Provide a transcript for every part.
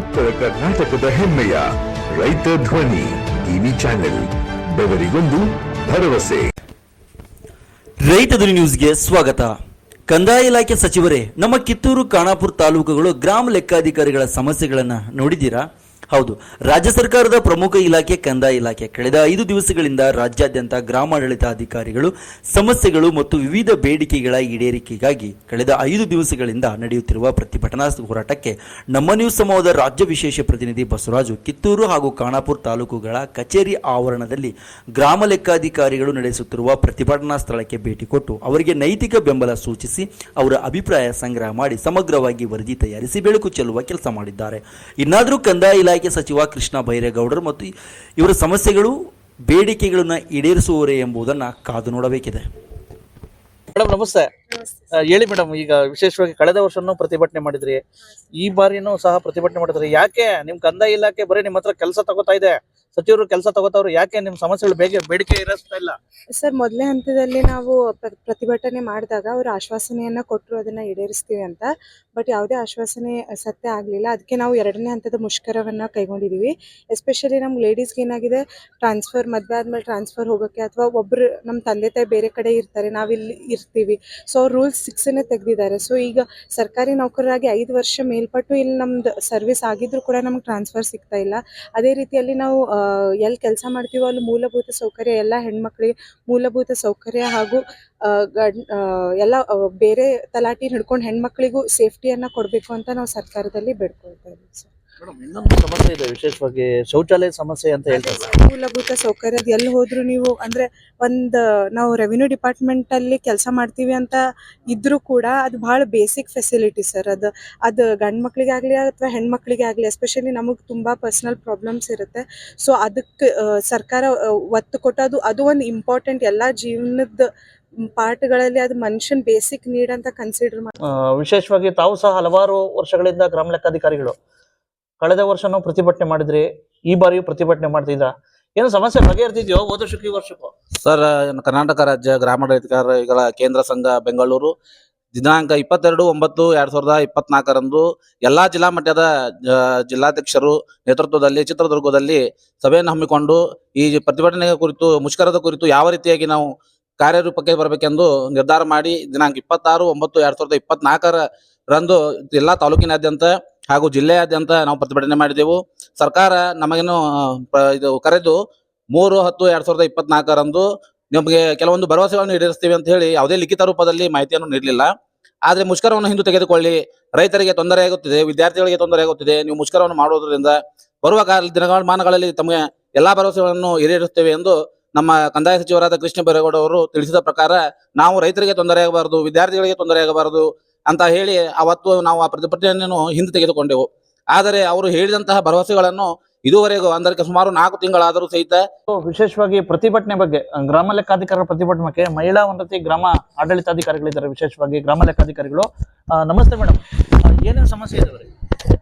ಉತ್ತರ ಕರ್ನಾಟಕದ ಹೆಮ್ಮೆಯ ರೈತ ಧ್ವನಿ ಟಿವಿ ಚಾನೆಲ್, ಬೆವರಿಗೊಂದು ಭರವಸೆ. ರೈತ ಧ್ವನಿ ನ್ಯೂಸ್ಗೆ ಸ್ವಾಗತ. ಕಂದಾಯ ಇಲಾಖೆ ಸಚಿವರೇ, ನಮ್ಮ ಕಿತ್ತೂರು ಖಾನಾಪುರ ತಾಲೂಕುಗಳು ಗ್ರಾಮ ಲೆಕ್ಕಾಧಿಕಾರಿಗಳ ಸಮಸ್ಯೆಗಳನ್ನು ನೋಡಿದ್ದೀರಾ? ಹೌದು. ರಾಜ್ಯ ಸರ್ಕಾರದ ಪ್ರಮುಖ ಇಲಾಖೆ ಕಂದಾಯ ಇಲಾಖೆ. ಕಳೆದ ಐದು ದಿವಸಗಳಿಂದ ರಾಜ್ಯಾದ್ಯಂತ ಗ್ರಾಮಾಡಳಿತ ಅಧಿಕಾರಿಗಳು ಸಮಸ್ಯೆಗಳು ಮತ್ತು ವಿವಿಧ ಬೇಡಿಕೆಗಳ ಈಡೇರಿಕೆಗಾಗಿ ಕಳೆದ ಐದು ದಿವಸಗಳಿಂದ ನಡೆಯುತ್ತಿರುವ ಪ್ರತಿಭಟನಾ ಹೋರಾಟಕ್ಕೆ ನಮ್ಮ ನ್ಯೂಸ್ ಸಮೂಹದ ರಾಜ್ಯ ವಿಶೇಷ ಪ್ರತಿನಿಧಿ ಬಸವರಾಜು ಕಿತ್ತೂರು ಹಾಗೂ ಖಾನಾಪುರ ತಾಲೂಕುಗಳ ಕಚೇರಿ ಆವರಣದಲ್ಲಿ ಗ್ರಾಮ ಲೆಕ್ಕಾಧಿಕಾರಿಗಳು ನಡೆಸುತ್ತಿರುವ ಪ್ರತಿಭಟನಾ ಸ್ಥಳಕ್ಕೆ ಭೇಟಿ ಕೊಟ್ಟು ಅವರಿಗೆ ನೈತಿಕ ಬೆಂಬಲ ಸೂಚಿಸಿ ಅವರ ಅಭಿಪ್ರಾಯ ಸಂಗ್ರಹ ಮಾಡಿ ಸಮಗ್ರವಾಗಿ ವರದಿ ತಯಾರಿಸಿ ಬೆಳಕು ಚೆಲ್ಲುವ ಕೆಲಸ ಮಾಡಿದ್ದಾರೆ. ಇನ್ನಾದರೂ ಕಂದಾಯ ಇಲಾಖೆ ಸಚಿವ ಕೃಷ್ಣ ಬೈರೇಗೌಡರು ಮತ್ತು ಇವರ ಸಮಸ್ಯೆಗಳು ಬೇಡಿಕೆಗಳನ್ನು ಈಡೇರಿಸುವವರೇ ಎಂಬುದನ್ನು ಕಾದು ನೋಡಬೇಕಿದೆ. ಮೇಡಮ್ ನಮಸ್ತೆ. ಹೇಳಿ ಮೇಡಮ್ ಈಗ ವಿಶೇಷವಾಗಿ ಕಳೆದ ವರ್ಷನೂ ಪ್ರತಿಭಟನೆ ಮಾಡಿದ್ರಿ. ಈ ಬಾರಿನೂ ಸಹ ಪ್ರತಿಭಟನೆ ಮಾಡಿದ್ರಿ. ಯಾಕೆ? ನಿಮ್ ಕಂದಾಯ ಇಲಾಖೆ ಬರೀ ನಿಮ್ಮ ಹತ್ರ ಕೆಲಸ ತಗೋತಾ ಇದೆ. ಸಚಿವರು ಕೆಲಸ ತಗೋತಾವ್ರು ಯಾಕೆ ನಿಮ್ ಸಮಸ್ಯೆಗಳು ಬೇಗ ಬೇಡಿಕೆ ಇರಿಸ್ತಾ ಇಲ್ಲ? ಸರ್ ಮೊದಲೇ ಹಂತದಲ್ಲಿ ನಾವು ಪ್ರ- ಪ್ರತಿಭಟನೆ ಮಾಡಿದಾಗ ಅವರು ಆಶ್ವಾಸನೆಯನ್ನ ಕೊಟ್ಟರು ಅದನ್ನ ಈಡೇರಿಸ್ತೀವಿ ಅಂತ. ಬಟ್ ಯಾವುದೇ ಆಶ್ವಾಸನೆ ಸತ್ಯ ಆಗಲಿಲ್ಲ. ಅದಕ್ಕೆ ನಾವು ಎರಡನೇ ಹಂತದ ಮುಷ್ಕರವನ್ನು ಕೈಗೊಂಡಿದ್ದೀವಿ ಎಸ್ಪೆಷಲಿ ನಮ್ಮ ಲೇಡೀಸ್ಗೆ ಏನಾಗಿದೆ, ಟ್ರಾನ್ಸ್ಫರ್, ಮದುವೆ ಆದಮೇಲೆ ಟ್ರಾನ್ಸ್ಫರ್ ಹೋಗೋಕ್ಕೆ ಅಥವಾ ಒಬ್ರು ನಮ್ಮ ತಂದೆ, ತಾಯಿ ಬೇರೆ ಕಡೆ ಇರ್ತಾರೆ ನಾವಿಲ್ಲಿ ಇರ್ತೀವಿ. ಸೊ, ಅವ್ರು ರೂಲ್ಸ್ ಸಿಕ್ಸನ್ನೇ ತೆಗೆದಿದ್ದಾರೆ. ಸೊ, ಈಗ ಸರ್ಕಾರಿ ನೌಕರರಾಗಿ ಐದು ವರ್ಷ ಮೇಲ್ಪಟ್ಟು ಇಲ್ಲಿ ನಮ್ದು ಸರ್ವಿಸ್ ಆಗಿದ್ರು ಕೂಡ ನಮ್ಗೆ ಟ್ರಾನ್ಸ್ಫರ್ ಸಿಗ್ತಾ ಇಲ್ಲ. ಅದೇ ರೀತಿಯಲ್ಲಿ ನಾವು ಎಲ್ಲಿ ಕೆಲಸ ಮಾಡ್ತೀವೋ ಅಲ್ಲಿ ಮೂಲಭೂತ ಸೌಕರ್ಯ, ಎಲ್ಲ ಹೆಣ್ಮಕ್ಳಿಗೆ ಮೂಲಭೂತ ಸೌಕರ್ಯ ಹಾಗೂ ಗಂಡ್ ಎಲ್ಲ ಬೇರೆ ತಲಾಟಿ ಹಿಡ್ಕೊಂಡು ಹೆಣ್ಮಕ್ಳಿಗೂ ಸೇಫ್ಟಿಯನ್ನ ಕೊಡಬೇಕು ಅಂತ ನಾವು ಸರ್ಕಾರದಲ್ಲಿ ಬೇಡ್ಕೊಳ್ತಾ ಇದ್ದೀವಿ ಸರ್. ಮೇಡಮ್ ಇನ್ನೊಂದು ಸಮಸ್ಯೆ ಇದೆ ವಿಶೇಷವಾಗಿ ಶೌಚಾಲಯ ಸಮಸ್ಯೆ ಅಂತ ಹೇಳ್ತಾರೆ ಮೂಲಭೂತ ಸೌಕರ್ಯ ಅದು ಎಲ್ಲಿ ಹೋದ್ರು ನೀವು ಅಂದ್ರೆ ಒಂದ್ ನಾವು ರೆವಿನ್ಯೂ ಡಿಪಾರ್ಟ್ಮೆಂಟ್ ಅಲ್ಲಿ ಕೆಲಸ ಮಾಡ್ತೀವಿ ಅಂತ ಇದ್ರೂ ಕೂಡ ಅದು ಬಹಳ ಬೇಸಿಕ್ ಫೆಸಿಲಿಟಿ ಸರ್. ಅದು ಅದು ಗಂಡ್ ಮಕ್ಳಿಗೆ ಆಗ್ಲಿ ಅಥವಾ ಹೆಣ್ಮಕ್ಳಿಗೆ ಆಗ್ಲಿ ಎಸ್ಪೆಷಲಿ ನಮಗೆ ತುಂಬಾ ಪರ್ಸನಲ್ ಪ್ರಾಬ್ಲಮ್ಸ್ ಇರುತ್ತೆ. ಸೊ ಅದಕ್ಕೆ ಸರ್ಕಾರ ಒತ್ತು ಕೊಟ್ಟು ಅದು ಅದು ಒಂದು ಇಂಪಾರ್ಟೆಂಟ್ ಎಲ್ಲಾ ಜೀವನದ ಪಾರ್ಟ್ಗಳಲ್ಲಿ ಅದು ಮನುಷ್ಯನ್ ಬೇಸಿಕ್ ನೀಡ್ ಅಂತ ಕನ್ಸಿಡರ್ ಮಾಡಿ ವಿಶೇಷವಾಗಿ ತಾವು ಸಹ ಹಲವಾರು ವರ್ಷಗಳಿಂದ ಗ್ರಾಮ ಲೆಕ್ಕಾಧಿಕಾರಿಗಳು. ಕಳೆದ ವರ್ಷನೂ ಪ್ರತಿಭಟನೆ ಮಾಡಿದ್ರಿ ಈ ಬಾರಿಯೂ ಪ್ರತಿಭಟನೆ ಮಾಡ್ತಿದ್ರ. ಏನು ಸಮಸ್ಯೆ ಬಗೆಹರಿದಿದೆಯೋ ಹೋದ ವರ್ಷಕ್ಕೂ ಈ ವರ್ಷಕ್ಕೂ? ಸರ್ ಕರ್ನಾಟಕ ರಾಜ್ಯ ಗ್ರಾಮಾಧಿಕಾರಿಗಳ ಕೇಂದ್ರ ಸಂಘ ಬೆಂಗಳೂರು ದಿನಾಂಕ ಇಪ್ಪತ್ತೆರಡು ಒಂಬತ್ತು ಎರಡ್ ಸಾವಿರದ ಇಪ್ಪತ್ನಾಲ್ಕರಂದು ಎಲ್ಲಾ ಜಿಲ್ಲಾ ಮಟ್ಟದ ಜಿಲ್ಲಾಧ್ಯಕ್ಷರು ನೇತೃತ್ವದಲ್ಲಿ ಚಿತ್ರದುರ್ಗದಲ್ಲಿ ಸಭೆಯನ್ನು ಹಮ್ಮಿಕೊಂಡು ಈ ಪ್ರತಿಭಟನೆ ಕುರಿತು ಮುಷ್ಕರದ ಕುರಿತು ಯಾವ ರೀತಿಯಾಗಿ ನಾವು ಕಾರ್ಯರೂಪಕ್ಕೆ ಬರಬೇಕೆಂದು ನಿರ್ಧಾರ ಮಾಡಿ ದಿನಾಂಕ ಇಪ್ಪತ್ತಾರು, ಒಂಬತ್ತು, ಎರಡ್ ಸಾವಿರದ ಇಪ್ಪತ್ನಾಲ್ಕರಂದು ಜಿಲ್ಲಾ ತಾಲೂಕಿನಾದ್ಯಂತ ಹಾಗೂ ಜಿಲ್ಲೆಯಾದ್ಯಂತ ನಾವು ಪ್ರತಿಭಟನೆ ಮಾಡಿದೆವು. ಸರ್ಕಾರ ನಮಗೇನು ಇದು ಕರೆದು ಮೂರು, ಹತ್ತು, ಎರಡ್ ಸಾವಿರದ ಇಪ್ಪತ್ನಾಲ್ಕರಂದು ನಿಮಗೆ ಕೆಲವೊಂದು ಭರವಸೆಗಳನ್ನು ಈಡೇರಿಸ್ತೀವಿ ಅಂತ ಹೇಳಿ ಯಾವುದೇ ಲಿಖಿತ ರೂಪದಲ್ಲಿ ಮಾಹಿತಿಯನ್ನು ನೀಡಲಿಲ್ಲ. ಆದರೆ ಮುಷ್ಕರವನ್ನು ಹಿಂದೆ ತೆಗೆದುಕೊಳ್ಳಿ. ರೈತರಿಗೆ ತೊಂದರೆ ಆಗುತ್ತಿದೆ, ವಿದ್ಯಾರ್ಥಿಗಳಿಗೆ ತೊಂದರೆ ಆಗುತ್ತಿದೆ. ನೀವು ಮುಷ್ಕರವನ್ನು ಮಾಡುವುದರಿಂದ ಬರುವ ಕಾಲ ದಿನಗಳ ಮಾನಗಳಲ್ಲಿ ತಮಗೆ ಎಲ್ಲಾ ಭರವಸೆಗಳನ್ನು ಈಡೇರಿಸುತ್ತೇವೆ ಎಂದು ನಮ್ಮ ಕಂದಾಯ ಸಚಿವರಾದ ಕೃಷ್ಣ ಬೈರೇಗೌಡ ಅವರು ತಿಳಿಸಿದ ಪ್ರಕಾರ ನಾವು ರೈತರಿಗೆ ತೊಂದರೆ ಆಗಬಾರದು, ವಿದ್ಯಾರ್ಥಿಗಳಿಗೆ ತೊಂದರೆ ಆಗಬಾರದು ಅಂತ ಹೇಳಿ ಅವತ್ತು ನಾವು ಆ ಪ್ರತಿಭಟನೆಯನ್ನು ಹಿಂದೆ ತೆಗೆದುಕೊಂಡೆವು. ಆದರೆ ಅವರು ಹೇಳಿದಂತಹ ಭರವಸೆಗಳನ್ನು ಇದುವರೆಗೂ, ಅಂದರೆ ಸುಮಾರು ನಾಲ್ಕು ತಿಂಗಳಾದರೂ ಸಹಿತ ವಿಶೇಷವಾಗಿ ಪ್ರತಿಭಟನೆ ಬಗ್ಗೆ, ಗ್ರಾಮ ಲೆಕ್ಕಾಧಿಕಾರರ ಪ್ರತಿಭಟನೆ ಬಗ್ಗೆ ಮಹಿಳಾ ಉನ್ನತಿ ಗ್ರಾಮ ಆಡಳಿತಾಧಿಕಾರಿಗಳಿದ್ದಾರೆ ವಿಶೇಷವಾಗಿ ಗ್ರಾಮ ಲೆಕ್ಕಾಧಿಕಾರಿಗಳು. ನಮಸ್ತೆ ಮೇಡಮ್. ಏನೇನು ಸಮಸ್ಯೆ ಇದಾವೆ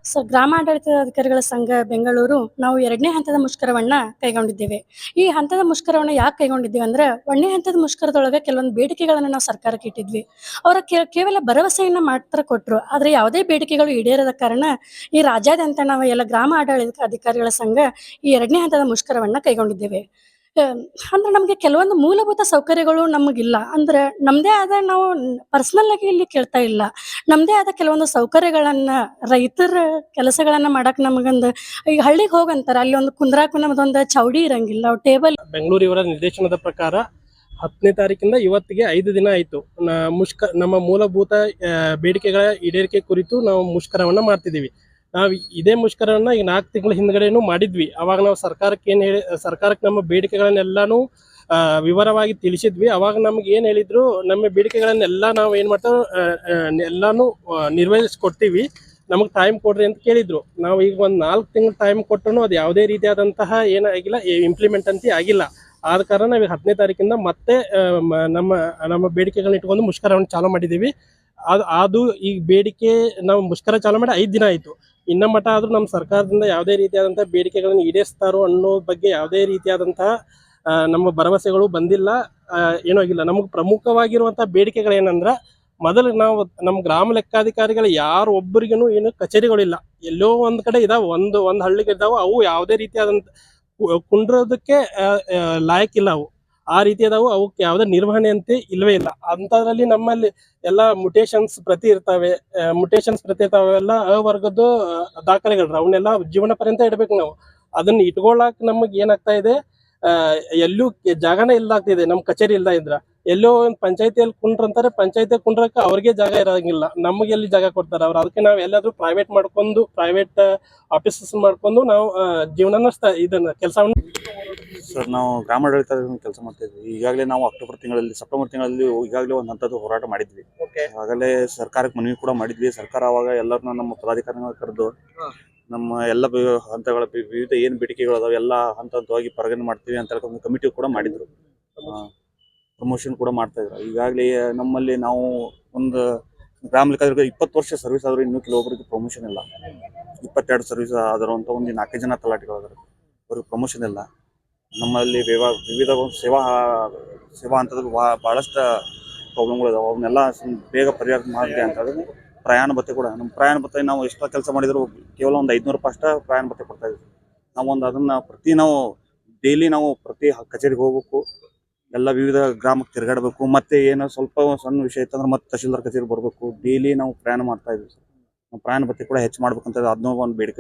ಸರ್ ಗ್ರಾಮ ಆಡಳಿತಾಧಿಕಾರಿಗಳ ಸಂಘ ಬೆಂಗಳೂರು, ನಾವು ಎರಡನೇ ಹಂತದ ಮುಷ್ಕರವನ್ನ ಕೈಗೊಂಡಿದ್ದೇವೆ. ಈ ಹಂತದ ಮುಷ್ಕರವನ್ನ ಯಾಕೆ ಕೈಗೊಂಡಿದ್ದೇವೆ ಅಂದ್ರೆ, ಒಂದನೇ ಹಂತದ ಮುಷ್ಕರದೊಳಗೆ ಕೆಲವೊಂದು ಬೇಡಿಕೆಗಳನ್ನ ನಾವು ಸರ್ಕಾರಕ್ಕೆ ಇಟ್ಟಿದ್ವಿ. ಅವರ ಕೇವಲ ಭರವಸೆಯನ್ನ ಮಾತ್ರ ಕೊಟ್ಟರು ಆದ್ರೆ ಯಾವುದೇ ಬೇಡಿಕೆಗಳು ಈಡೇರದ ಕಾರಣ, ಈ ರಾಜ್ಯಾದ್ಯಂತ ನಾವು ಎಲ್ಲ ಗ್ರಾಮ ಆಡಳಿತ ಅಧಿಕಾರಿಗಳ ಸಂಘ ಈ ಎರಡನೇ ಹಂತದ ಮುಷ್ಕರವನ್ನ ಕೈಗೊಂಡಿದ್ದೇವೆ. ಅಂದ್ರೆ ನಮಗೆ ಕೆಲವೊಂದು ಮೂಲಭೂತ ಸೌಕರ್ಯಗಳು ನಮಗಿಲ್ಲ. ಅಂದ್ರೆ ನಮ್ಮದೇ ಆದ ನಾವು ಪರ್ಸನಲ್ ಆಗಿ ಇಲ್ಲಿ ಕೇಳ್ತಾ ಇಲ್ಲ. ನಮ್ದೇ ಆದ ಕೆಲವೊಂದು ಸೌಕರ್ಯಗಳನ್ನ, ರೈತರ ಕೆಲಸಗಳನ್ನ ಮಾಡಕ್ ನಮಗೊಂದು ಈಗ ಹಳ್ಳಿಗೆ ಹೋಗಂತಾರ, ಅಲ್ಲಿ ಒಂದು ಕುಂದ್ರಾಕು ನಮ್ದೊಂದು ಚೌಡಿ ಇರಂಗಿಲ್ಲ ಟೇಬಲ್ ಬೆಂಗಳೂರು ಇವರ ನಿರ್ದೇಶನದ ಪ್ರಕಾರ ಹತ್ತನೇ ತಾರೀಕಿಂದ ಇವತ್ತಿಗೆ ಐದು ದಿನ ಆಯ್ತು. ಮುಷ್ಕ, ನಮ್ಮ ಮೂಲಭೂತ ಬೇಡಿಕೆಗಳ ಈಡೇರಿಕೆ ಕುರಿತು ನಾವು ಮುಷ್ಕರವನ್ನ ಮಾಡ್ತಿದ್ದೀವಿ. ನಾವು ಇದೇ ಮುಷ್ಕರವನ್ನ ಈಗ ನಾಲ್ಕು ತಿಂಗಳ ಹಿಂದ್ಗಡೆನೂ ಮಾಡಿದ್ವಿ. ಅವಾಗ ನಾವು ಸರ್ಕಾರಕ್ಕೆ ಏನು ಹೇಳಿ, ಸರ್ಕಾರಕ್ಕೆ ನಮ್ಮ ಬೇಡಿಕೆಗಳನ್ನೆಲ್ಲಾನು ವಿವರವಾಗಿ ತಿಳಿಸಿದ್ವಿ. ಅವಾಗ ನಮ್ಗೆ ಏನು ಹೇಳಿದ್ರು, ನಮ್ಮ ಬೇಡಿಕೆಗಳನ್ನೆಲ್ಲ ನಾವು ಏನು ಮಾಡ್ತೇವೆ ಎಲ್ಲಾನು ನಿರ್ವಹಿಸ್ಕೊಡ್ತೀವಿ. ನಮಗೆ ಟೈಮ್ ಕೊಡ್ರಿ ಅಂತ ಕೇಳಿದ್ರು. ನಾವು ಈಗ ಒಂದು ನಾಲ್ಕು ತಿಂಗಳು ಟೈಮ್ ಕೊಟ್ಟರು ಅದು ಯಾವುದೇ ರೀತಿಯಾದಂತಹ ಏನಾಗಿಲ್ಲ ಇಂಪ್ಲಿಮೆಂಟ್ ಅಂತ ಆಗಿಲ್ಲ. ಆದ ಕಾರಣ ನಾವು ಹತ್ತನೇ ತಾರೀಕಿಂದ ಮತ್ತೆ ನಮ್ಮ ನಮ್ಮ ಬೇಡಿಕೆಗಳನ್ನ ಇಟ್ಕೊಂಡು ಮುಷ್ಕರವನ್ನು ಚಾಲೂ ಮಾಡಿದ್ದೀವಿ ಅದು ಅದು ಈಗ ಬೇಡಿಕೆ ನಾವು ಮುಷ್ಕರ ಚಾಲು ಮಾಡಿ ಐದು ದಿನ ಆಯಿತು. ಇನ್ನ ಮಟ್ಟ ಆದ್ರೂ ನಮ್ಮ ಸರ್ಕಾರದಿಂದ ಯಾವುದೇ ರೀತಿಯಾದಂಥ ಬೇಡಿಕೆಗಳನ್ನು ಈಡೇರಿಸ್ತಾರೋ ಅನ್ನೋ ಬಗ್ಗೆ ಯಾವುದೇ ರೀತಿಯಾದಂತಹ ನಮ್ಮ ಭರವಸೆಗಳು ಬಂದಿಲ್ಲ. ಏನೂ ಆಗಿಲ್ಲ. ನಮಗೆ ಪ್ರಮುಖವಾಗಿರುವಂತಹ ಬೇಡಿಕೆಗಳೇನಂದ್ರ ಮೊದಲು ನಾವು ನಮ್ಮ ಗ್ರಾಮ ಲೆಕ್ಕಾಧಿಕಾರಿಗಳು ಯಾರು ಒಬ್ಬರಿಗೂ ಏನು ಕಚೇರಿಗಳಿಲ್ಲ. ಎಲ್ಲೋ ಒಂದು ಕಡೆ ಇದಾವೆ. ಒಂದು ಒಂದು ಹಳ್ಳಿಗೆ ಇದ್ದಾವೆ ಅವು ಯಾವುದೇ ರೀತಿಯಾದಂತ ಕು- ಕುಂಡ್ರೋದಕ್ಕೆ ಲಾಯಕ್ಕಿಲ್ಲ ಅವು. ಆ ರೀತಿ ಅದಾವು, ಅವಕ್ಕೆ ಯಾವುದೇ ನಿರ್ವಹಣೆ ಅಂತ ಇಲ್ವೇ ಇಲ್ಲ. ಅಂತದ್ರಲ್ಲಿ ನಮ್ಮಲ್ಲಿ ಎಲ್ಲ ಮುಟೇಶನ್ಸ್ ಪ್ರತಿ ಇರ್ತಾವೆ ಮುಟೇಶನ್ಸ್ ಪ್ರತಿ ಇರ್ತಾವೆ ಎಲ್ಲ ಅವರ್ಗದ್ದು ದಾಖಲೆಗಳು ಅವನ್ನೆಲ್ಲ ಜೀವನ ಪರ್ಯಂತ ಇಡ್ಬೇಕು ನಾವು. ಅದನ್ನ ಇಟ್ಕೊಳಕ್ ನಮಗೆ ಏನಾಗ್ತಾ ಇದೆ ಎಲ್ಲೂ ಜಾಗನೇ ಇಲ್ಲಾಗ್ತಿದೆ ನಮ್ ಕಚೇರಿ ಇಲ್ಲ ಇದ್ರ. ಎಲ್ಲೋ ಒಂದು ಪಂಚಾಯತಿಯಲ್ಲಿ ಕುಂಡ್ರಂತಾರೆ ಪಂಚಾಯತಿ ಕುಂಡ್ರಕ್ಕ ಅವ್ರಿಗೆ ಜಾಗ ಇರಂಗಿಲ್ಲ. ನಮಗೆ ಎಲ್ಲಿ ಜಾಗ ಕೊಡ್ತಾರೆ ಅವ್ರು? ಅದಕ್ಕೆ ನಾವು ಎಲ್ಲಾದ್ರೂ ಪ್ರೈವೇಟ್ ಮಾಡ್ಕೊಂಡು ಪ್ರೈವೇಟ್ ಆಫೀಸಸ್ ಮಾಡ್ಕೊಂಡು ನಾವು ಜೀವನನ ಇದನ್ನ, ಕೆಲಸವನ್ನ ಸರ್ ನಾವು ಗ್ರಾಮಾಡಳಿತ ಕೆಲಸ ಮಾಡ್ತಾ ಇದ್ವಿ ಈಗಾಗಲೇ ನಾವು ಅಕ್ಟೋಬರ್ ತಿಂಗಳಲ್ಲಿ ಸೆಪ್ಟೆಂಬರ್ ತಿಂಗಳಲ್ಲಿ ಈಗಾಗಲೇ ಒಂದು ಹಂತದ್ದು ಹೋರಾಟ ಮಾಡಿದ್ವಿ. ಆಗಲೇ ಸರ್ಕಾರಕ್ಕೆ ಮನವಿ ಕೂಡ ಮಾಡಿದ್ವಿ. ಸರ್ಕಾರ ಅವಾಗ ಎಲ್ಲರನ್ನ ನಮ್ಮ ಪದಾಧಿಕಾರಿಗಳ ಕರೆದು ನಮ್ಮ ಎಲ್ಲ ಹಂತಗಳ ವಿವಿಧ ಏನು ಬೇಡಿಕೆಗಳು ಅದಾವೆ ಎಲ್ಲ ಹಂತ ಹಂತವಾಗಿ ಪರಿಗಣನೆ ಮಾಡ್ತೀವಿ ಅಂತ ಹೇಳ್ಕೊಂಡು ಕಮಿಟಿ ಕೂಡ ಮಾಡಿದ್ರು. ಪ್ರಮೋಷನ್. ಕೂಡ ಮಾಡ್ತಾ ಇದ್ರು. ಈಗಾಗಲೇ ನಮ್ಮಲ್ಲಿ ನಾವು ಒಂದು ಗ್ರಾಮ ಲೆಕ್ಕಾಧಿಕಾರಿ ಇಪ್ಪತ್ತು ವರ್ಷ ಸರ್ವಿಸ್ ಆದರೂ ಇನ್ನೂ ಕೆಲವೊಬ್ಬರಿಗೆ ಪ್ರಮೋಷನ್ ಇಲ್ಲ. ಇಪ್ಪತ್ತೆರಡು ಸರ್ವಿಸ್ ಆದರೂ ಅಂತ ಒಂದು ನಾಲ್ಕೈದು ಜನ ತಲಾಟಿಗಳಾದ್ರು. ಅವ್ರಿಗೆ ಪ್ರಮೋಷನ್ ಇಲ್ಲ. ನಮ್ಮಲ್ಲಿ ವಿವಾ, ವಿವಿಧ ಸೇವಾ ಸೇವಾ ಹಂತದ ಬಹಳ ಭಾಳಷ್ಟು ಪ್ರಾಬ್ಲಮ್ಗಳು ಇದಾವೆ ಅವನ್ನೆಲ್ಲ ಬೇಗ ಪರಿಹಾರ ಮಾಡಿದೆ ಅಂತ ಹೇಳಿದ್ರೆ ಪ್ರಯಾಣ ಭತ್ತೆ ಕೂಡ ನಮ್ಮ ಪ್ರಯಾಣ ಭತ್ತೆ ನಾವು ಎಷ್ಟೋ ಕೆಲಸ ಮಾಡಿದ್ರು ಕೇವಲ ಒಂದು ಐದುನೂರು ರೂಪಾಯಿ ಅಷ್ಟೇ ಪ್ರಯಾಣ ಭತ್ತೆ ಕೊಡ್ತಾ ಇದ್ವಿ. ನಾವು ಒಂದು ಅದನ್ನ ಪ್ರತಿ ನಾವು ಡೈಲಿ ನಾವು ಪ್ರತಿ ಕಚೇರಿಗೆ ಹೋಗ್ಬೇಕು. ಎಲ್ಲ ವಿವಿಧ ಗ್ರಾಮಕ್ಕೆ ತಿರುಗಾಡಬೇಕು. ಮತ್ತೆ ಏನೋ ಸ್ವಲ್ಪ ಸಣ್ಣ ವಿಷಯ ಇತ್ತಂದ್ರೆ ಮತ್ತೆ ತಹಶೀಲ್ದಾರ್ ಕಚೇರಿಗೆ ಬರಬೇಕು. ಡೈಲಿ ನಾವು ಪ್ರಯಾಣ ಮಾಡ್ತಾ ಇದ್ವಿ. ನಾವು ಪ್ರಯಾಣ ಭತ್ತೆ ಕೂಡ ಹೆಚ್ಚು ಮಾಡ್ಬೇಕಂತ ಅದನ್ನೂ ಒಂದು ಬೇಡಿಕೆ